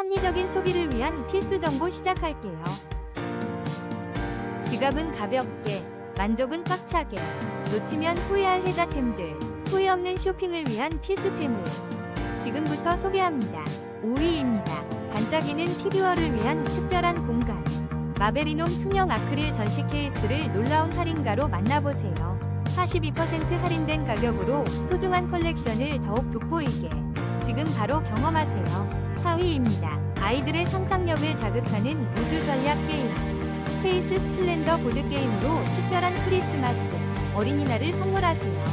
합리적인 소비를 위한 필수 정보 시작할게요. 지갑은 가볍게, 만족은 꽉차게, 놓치면 후회할 혜자템들, 후회 없는 쇼핑을 위한 필수템을 지금부터 소개합니다. 5위입니다. 반짝이는 피규어를 위한 특별한 공간. 마베리놈 투명 아크릴 전시 케이스를 놀라운 할인가로 만나보세요. 42% 할인된 가격으로 소중한 컬렉션을 더욱 돋보이게. 지금 바로 경험하세요. 4위입니다. 아이들의 상상력을 자극하는 우주 전략 게임. 스페이스 스플렌더 보드게임으로 특별한 크리스마스, 어린이날을 선물하세요.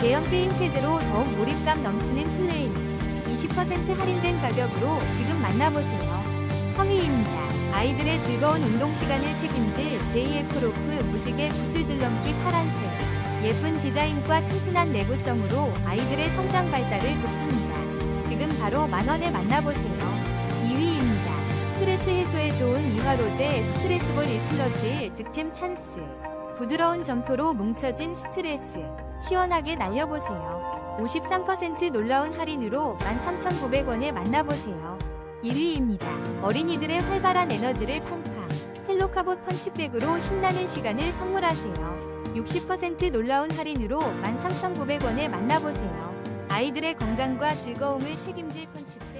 대형 게임 패드로 더욱 몰입감 넘치는 플레이. 20% 할인된 가격으로 지금 만나보세요. 3위입니다. 아이들의 즐거운 운동 시간을 책임질 JF 로프 무지개 구슬 줄넘기 파란색. 예쁜 디자인과 튼튼한 내구성으로 아이들의 성장 발달을 돕습니다. 바로 만원에 만나보세요. 2위입니다. 스트레스 해소에 좋은 이화로제 스트레스볼 1 플러스 1 득템 찬스. 부드러운 점토로 뭉쳐진 스트레스. 시원하게 날려보세요. 53% 놀라운 할인으로 13,900원에 만나보세요. 1위입니다. 어린이들의 활발한 에너지를 팡팡. 헬로카봇 펀치백으로 신나는 시간을 선물하세요. 60% 놀라운 할인으로 13,900원에 만나보세요. 아이들의 건강과 즐거움을 책임질 펀치백.